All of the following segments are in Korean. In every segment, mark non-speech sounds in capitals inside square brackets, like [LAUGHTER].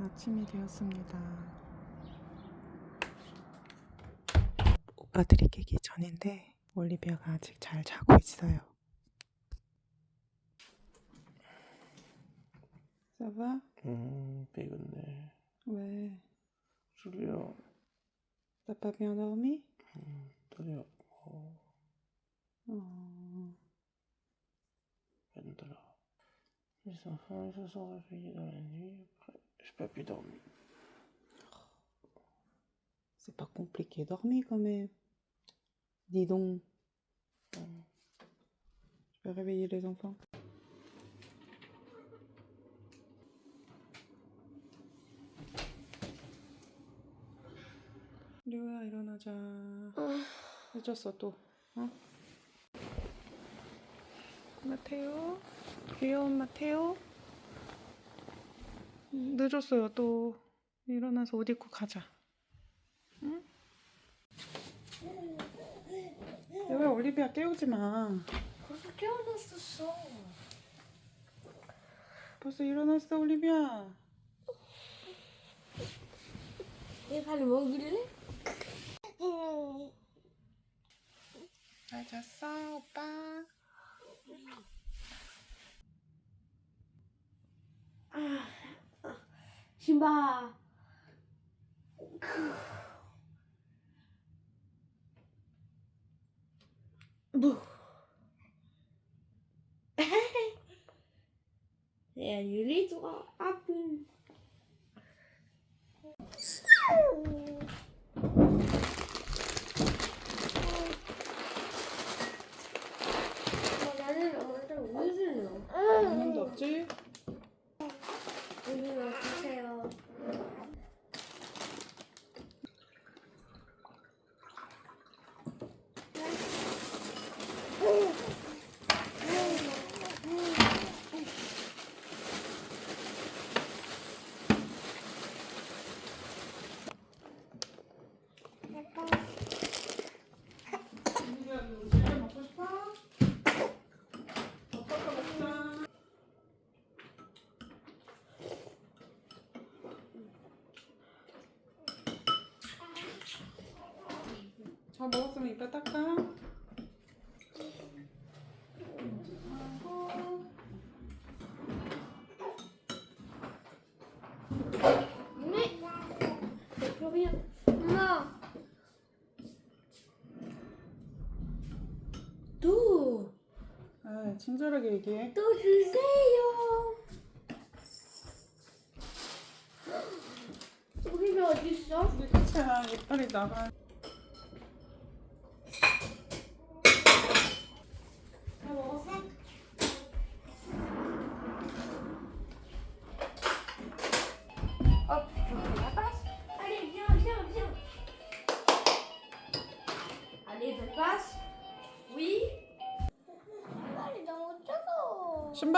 아침이 되었습니다. 오빠들이 깨기 전인데 올리비아가 아직 잘 자고 있어요. 사바? 음, 피곤해. 왜? 졸려. T'as pas bien dormi? 음, 아파. Oh. 힘들어. Les enfants se sont réveillés dans la nuit. Après, j'ai pas pu dormir. C'est pas compliqué, dormir quand même. Dis donc. Mm. Je vais réveiller les enfants. 류야 일어나자. 늦었어 또. 어? 마테오. 귀여운 마테오. 음, 늦었어요 또. 일어나서 옷 입고 가자. 응? 왜 올리비아 깨우지 마. 벌써 깨어났었어. 벌써 일어났어 올리비아. 얘 빨리 먹을래? 잘 잤어 오빠. 신바. 뭐? 야, 유리도 아픈. 나는 먼저 우유를 넣어. 아무도 없지? 우유 넣어주세요. 올리비아 너 먹고 싶어? 오빠가 먹자. 다 먹었으면 이따 닦아. 네. 그러면 엄마. 또, 아, 친절하게 얘기해. 또 주세요. [GASPS] 어디 있어? 근데 끝이야. 이빨이 나가.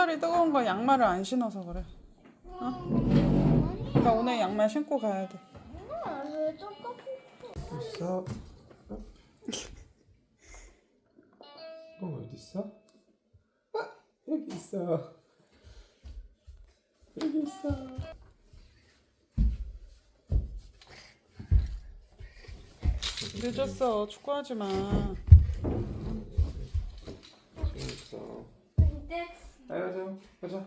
신발이 뜨거운 거 양말을 안 신어서 그래. 어? 그러니까 오늘 양말 신고 가야 돼. 있어? 어, 어디 있어? 아, 여기 있어. 여기 있어. 늦었어. 축구하지 마. 있어. 가자, 가자.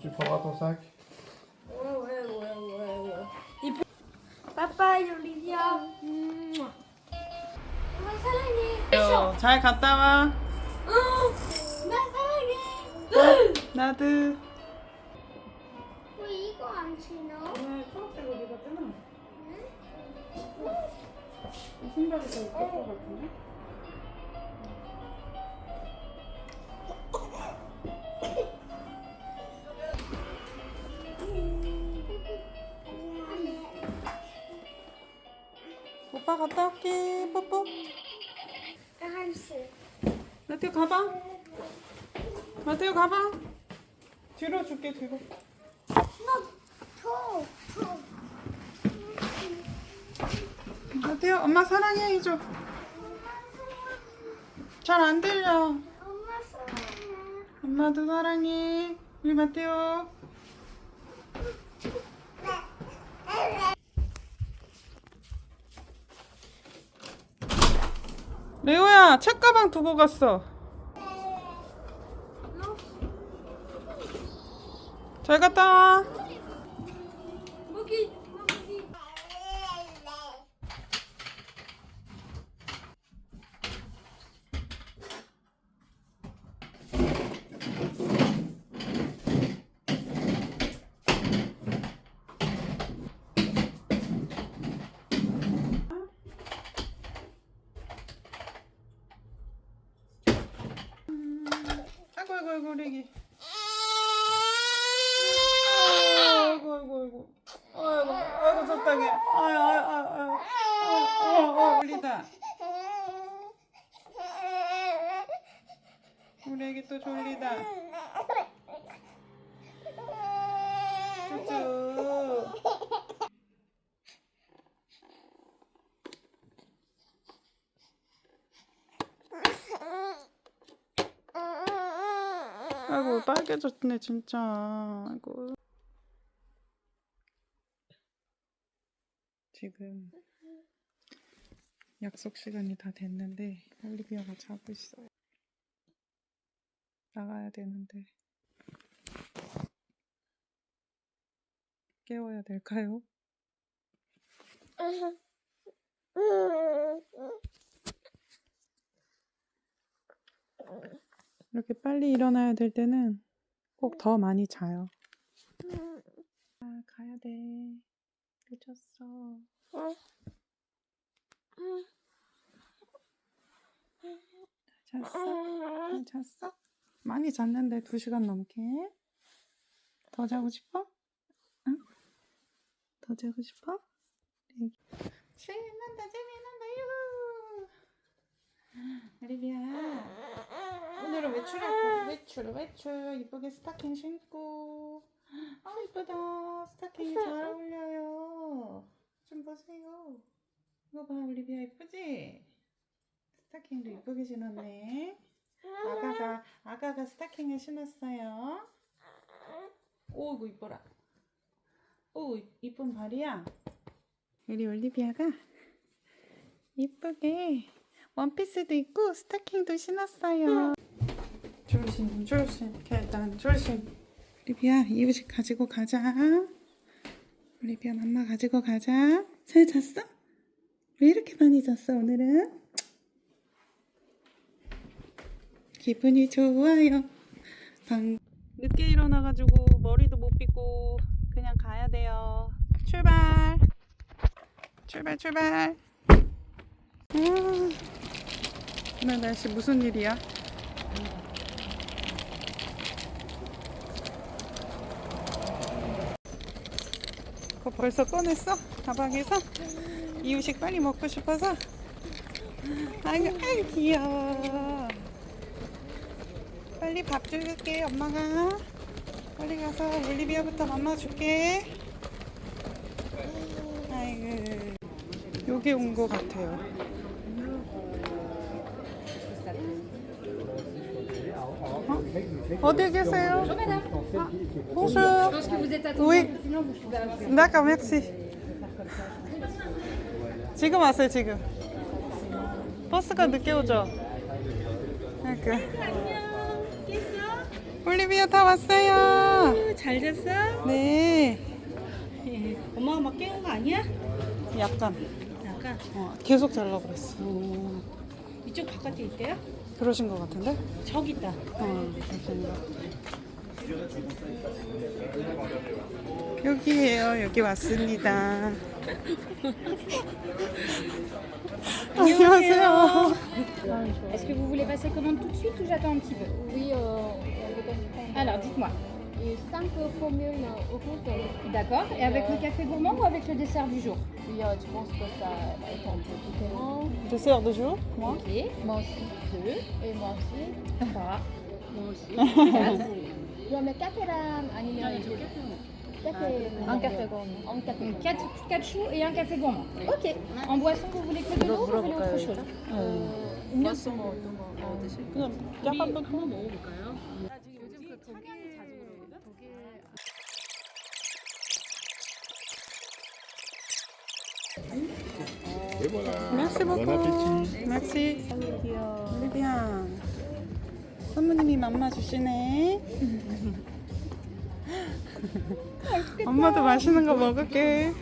Tu prendras ton sac Ouais, ouais, ouais, ouais, ouais. Il peut... Papa et Olivia. Mouah. 엄마 사랑해. 잘 갔다 와. 어, 나. 나도. 왜 이거 안 신어? 오늘 초록색 옷 입었잖아. 이 신발이 더 예쁠 것 같은데? 오빠 갔다 올게. 뽀뽀. 한스. 마테오 가봐. 마테오 가봐. 뒤로 줄게 뒤로. 어때요? 엄마 사랑해 해줘. 잘 안 들려. 엄마 사랑해. 엄마도 사랑해. 우리 마테오. 레오야, 책가방 두고 갔어. 잘 갔다 와. 모기. 아이고 아이고 아이고 우리기. 아이고 아이고 아이고. 아이고 아이고 적당해. 아유 아유 아유 아유. 아유 아유 울리다. 우리 애기 또 졸리다. 쭈쭈. 빨개졌네 진짜. 아이고. 지금 약속 시간이 다 됐는데 올리비아가 자고 있어요. 나가야 되는데 깨워야 될까요? 이렇게 빨리 일어나야 될 때는 꼭 더 많이 자요. 아, 가야 돼. 늦었어. 잘 잤어? 잘 잤어? 많이 잤는데 두 시간 넘게. 더 자고 싶어? 응? 더 자고 싶어? 네. 재미난다, 재미난다, 유! 리비야. 오늘은 외출할 거 외출 외출. 이쁘게 스타킹 신고. 아 이쁘다. 스타킹이 잘 어울려요. 좀 보세요. 이거 봐 올리비아 이쁘지? 스타킹도 이쁘게 신었네. 아가가 아가가 스타킹을 신었어요. 오 이거 이뻐라. 오 이쁜 발이야. 우리 올리비아가. 이쁘게 원피스도 입고 스타킹도 신었어요. 조심, 조심, 계단 조심. 올리비아, 이유식 가지고 가자. 올리비아, 맘마 가지고 가자. 잘 잤어? 왜 이렇게 많이 잤어, 오늘은? 기분이 좋아요. 방... 늦게 일어나가지고 머리도 못 빗고 그냥 가야 돼요. 출발! 출발, 출발! 음, 오늘 날씨 무슨 일이야? 그거 벌써 꺼냈어? 가방에서? 이유식 빨리 먹고 싶어서? 아이고, 아이고 귀여워. 빨리 밥 줄게, 엄마가. 빨리 가서 올리비아부터 맘마 줄게. 아이고. 여기 온거 같아요. 어? 어디 계세요? Bonjour. Oui. D'accord, merci. 지금 왔어요, 지금. 버스가 늦게 오죠? 그러니까. 올리비아 다 왔어요. 잘 잤어? 네. 엄마가 막 깨운 거 아니야? 약간 약간 어, 계속 자려고 그랬어. 이쪽 바깥에 있대요? 그러신 것 같은데? 저기 있다. 어, 잠시만요. 여기에요. 여기 왔습니다. 안녕하세요. Est-ce que vous voulez passer commande tout de suite ou j'attends un petit peu Oui, euh, Alors dites-moi. et 5 faux au conseil. D'accord. Et avec le café gourmand ou avec le dessert du jour? Oui, je pense que ça va un peu. Dessert du jour? Moi Ok. Moi aussi, deux. Et moi aussi, trois. moi aussi, [LAUGHS] quatre. Café là, un café gourmand. Un café gourmand. Quatre, quatre choux et un café gourmand. Ok. En boisson, vous voulez que de l'eau ou vous voulez autre euh, chose? Euh, euh, boisson, non. Et voilà. Merci beaucoup. Bon appétit. merci. 올리비아. 선무님이 맘마 주시네. 엄마도 맛있는 거 먹을게.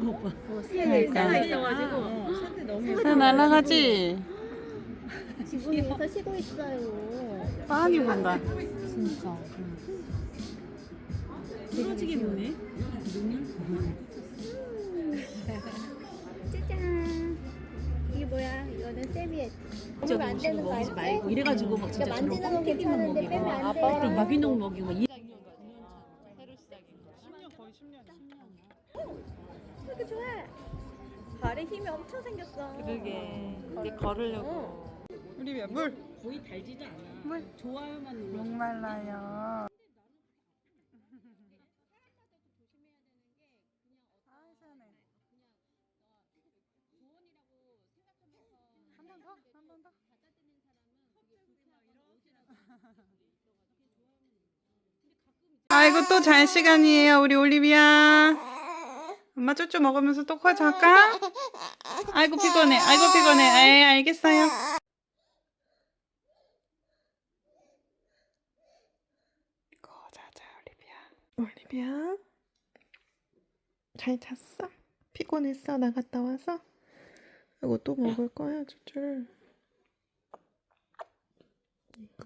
거 봐. 그러니까. 있어가지고. 산대 너무. 새 날아가지? [LAUGHS] 지붕에서 쉬고 있어요. 많이 본다. 진짜. 부러지게 보네. [LAUGHS] 짜잔. 이게 뭐야? 이거는 세비엣. 저기 먹으면 안 되는 거 먹이지 알지? 말고 이래가지고 막 진짜 그러니까 만지는 건 튀기만 괜찮은데 먹이고 빼면 안막 돼요. 아빠 때 유기농 먹이고 이- 엄청 생겼어. 그러게. 이제 걸으려고. 우리 몇 물? 거의 달지도 않아. 물. 좋아요만 눌러. 목말라요. 아이고 또 잘 시간이에요 우리 올리비아 엄마 쭈쭈 먹으면서 또코 잘까? [LAUGHS] 아이고 피곤해. 아이고 피곤해. 에이 알겠어요. 코 자자 올리비아. 올리비아? 잘 잤어? 피곤했어? 나갔다 와서? 이거 또 먹을 거야 쭈쭈?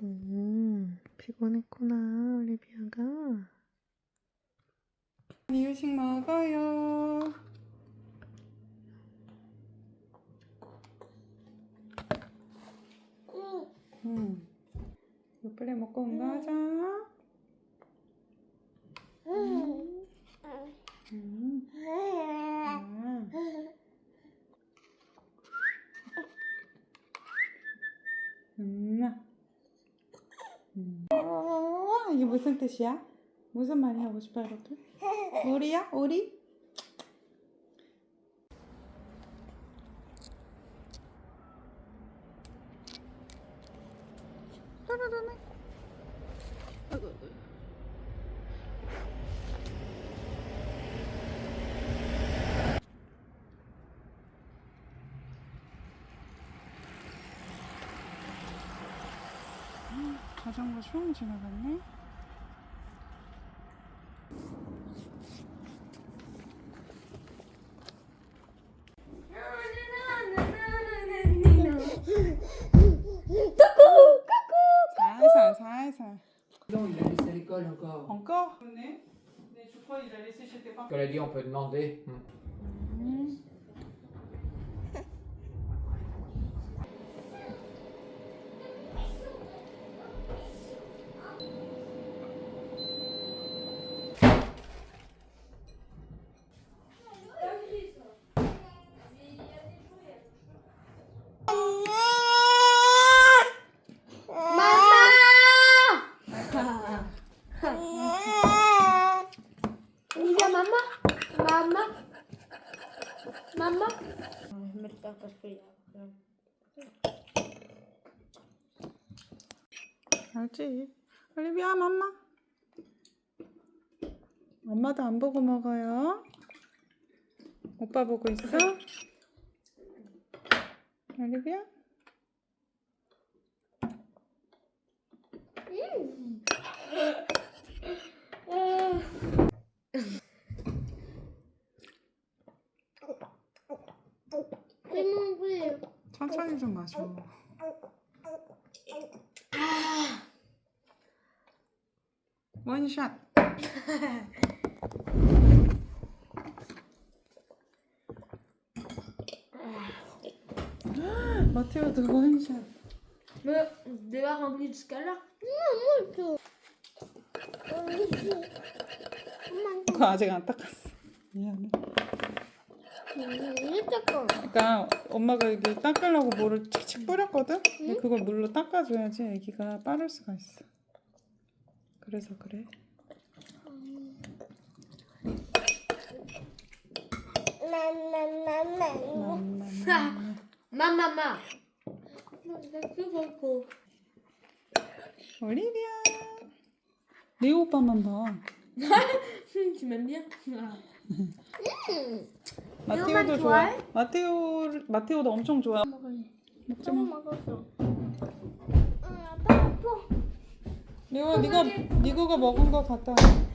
음, 피곤했구나 올리비아가 이유식 먹어요 음. 이거 빨리 먹고 운동하자 음. 음. 음. 음. 음. 어, 이게 무슨 뜻이야? 무슨 말이 하고 싶어 이렇게? 오리야? 오리? 떨어졌네. 자전거 슝 지나갔네. Quand elle dit on peut demander. Hmm. Hmm. 안 보고 먹어요. 오빠 보고 있어? 레몬을 천천히 좀 마셔. 원샷. [LAUGHS] 마테오도 원샷. Mais déjà rempli jusqu'à là. 줘. 그거 아직 안 닦았어. 미안해. 그러니까 엄마가 이게 닦으려고 뭐를 칙칙 뿌렸거든? 근데 그걸 물로 닦아줘야지 애기가 빠를 수가 있어. 그래서 그래. 맘맘맘. Mamma, C'est beaucoup. 올리비아. 레오 오빠만 봐. Tu m'aimes bien 마테오도 레오만 좋아. 좋아해? 마테오 마테오도 엄청 좋아. 먹지 마. 먹었어. 응, 아빠 아파. 레오야 네가 네 거가 먹은 거 갖다. 와.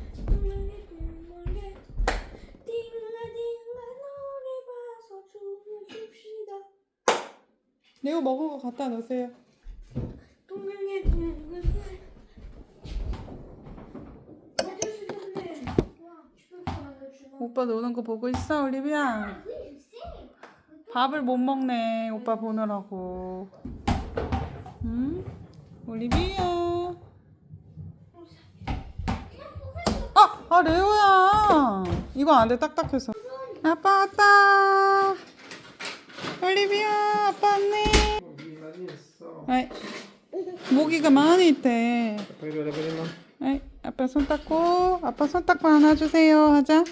레오 먹은 거 갖다 놓으세요. 오빠 노는 거 보고 있어, 올리비아? 밥을 못 먹네, 오빠 보느라고. 응? 올리비아. 아, 아, 레오야. 이거 안 돼, 딱딱해서. 아빠 왔다. 올리비아, 아빠 왔네. 아이, 모기가 많이 있대. Prima. 아이, 아빠 손 닦고, 아빠 손 닦고 안아주세요. 하자.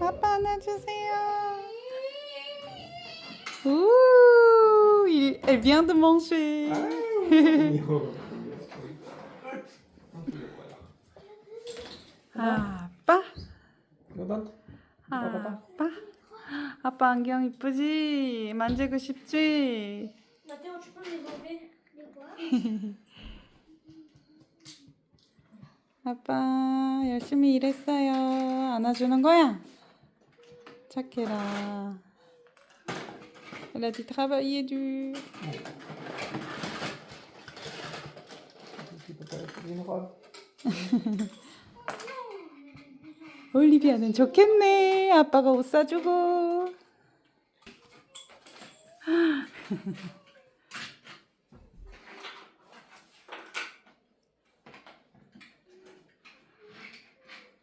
아빠 안아주세요. Il- elle vient de manger. 아빠, 아빠, 아빠 안경 이쁘지? 만지고 싶지? Tu peux me les enlever 아빠 열심히 일했어요. 안아주는 거야? 착해라. Elle a dit travailler dur. 올리비아는 좋겠네. 아빠가 옷 사주고. [LAUGHS]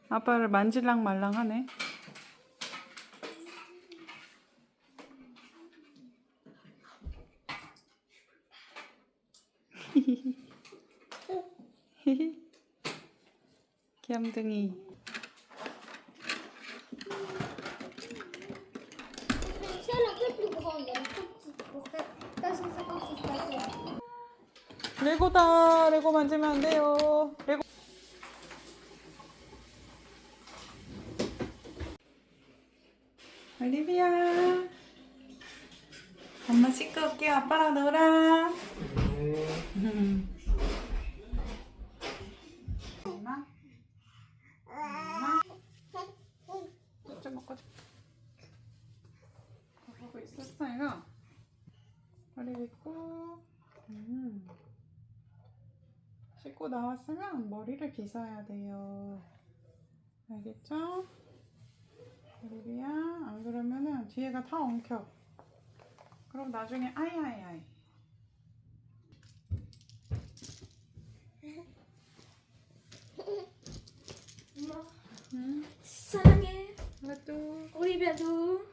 아빠를 만질랑 말랑 하네. [LAUGHS] [LAUGHS] 귀염둥이. 레고다. 레고 만지면 안 돼요. 레고. 올리비아. 엄마 씻고 올게요. 아빠랑 놀아. 엄 씻고 나왔으면 머리를 빗어야 돼요. 알겠죠? 올리비야, 안 그러면은 뒤에가 다 엉켜. 그럼 나중에 아이아이아이. 응? 사랑해. 나도. 우리 배도.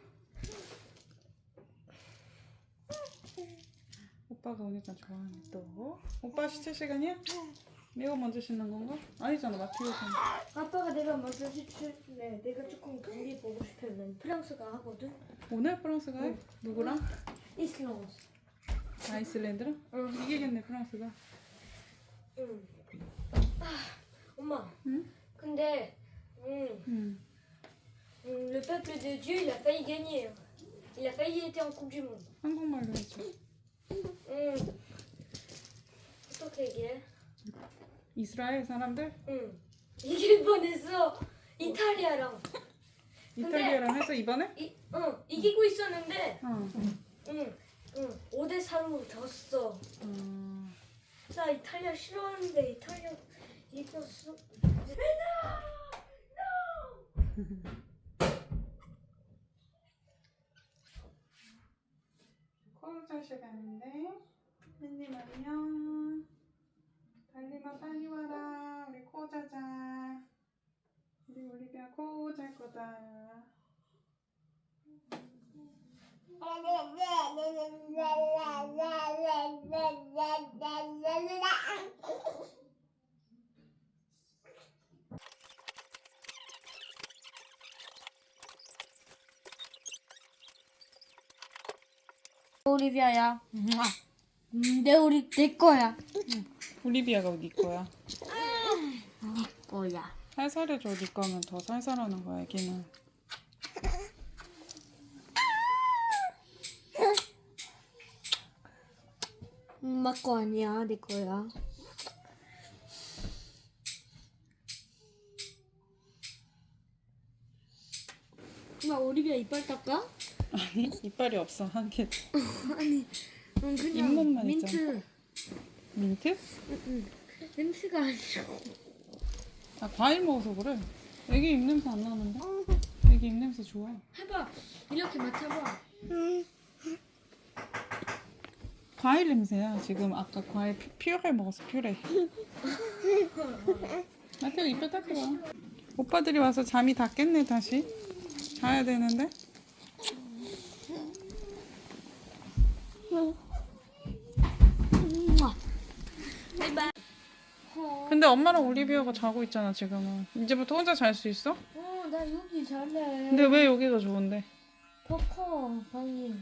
오빠가 오니까 좋아하네 또. 오빠 시체 시간이야? 내가 먼저 씻는 건가? 아니잖아 마티오잖아. 아빠가 내가 먼저 시출래 내가 조금 경기 보고 싶으면 프랑스가 하거든. 오늘 프랑스가 해? 누구랑? 이슬란드. 아이슬란드랑? 응. 이기겠네 프랑스가. 응. 아, 엄마. 응? 근데 음, 응. 음, le peuple de Dieu, il a failli gagner. Il a failli être en Coupe du Monde. 한국말로 해줘. 음. 어떻게 얘기해? 이스라엘 사람들? 응. 이길 뻔했어. 이탈리아랑. 이탈리아랑 해서 이번에? 이, 응, 이기고 있었는데, 어. 응, 응, 5대 4로 졌어. 어. 나 이탈리아 싫어하는데 이탈리아 이겼어. [LAUGHS] 코자 시간인데 민님 안녕 달리마 빨리 와라 우리 코 자자 우리 올리비아 코 잘 거다 올리비아야. 음, 내 우리 내 거야. 올리비아가 네 거야 뭐야? 살살해줘 네 거면 더 살살하는 거야 애기는 엄마 거 아니야, 내 거야. 엄마 올리비아 이빨 닦아? 아니 이빨이 없어 한 개 [LAUGHS] 아니, 응, 그냥 민트. 있잖아. 민트? 냄새가 아니고. 아 과일 먹어서 그래 애기 입냄새 안 나는데? 애기 입냄새 좋아 해봐. 이렇게 맡아봐. 과일 냄새야 지금 아까 과일 피- 퓨레 먹었어 퓨레 이빨 닦고 와 오빠들이 와서 잠이 다 깼네 다시 자야 되는데 근데 엄마랑 올리비아가 자고 있잖아 지금은 이제부터 혼자 잘 수 있어? 어, 나 여기 잘래. 근데 왜 여기가 좋은데? 더 커, 방이.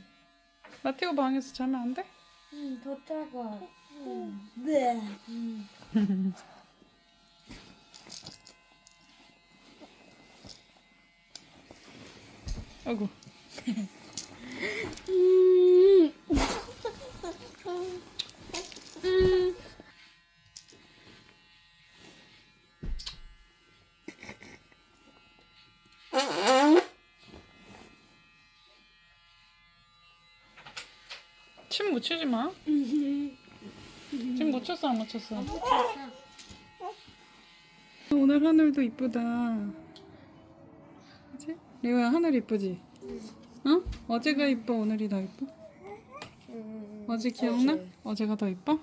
마태가 방에서 자면 안 돼? 응, 더 작아. 응. 네. 응. 아이고 [LAUGHS] 침 묻히지 마. 침 묻혔어 안 묻혔어? 오늘 하늘도 이쁘다. 그치? 리오야 하늘 이쁘지? 어? 어제가 이뻐 오늘이 더 이뻐? 어제 기억나? 어제가 더 이뻐?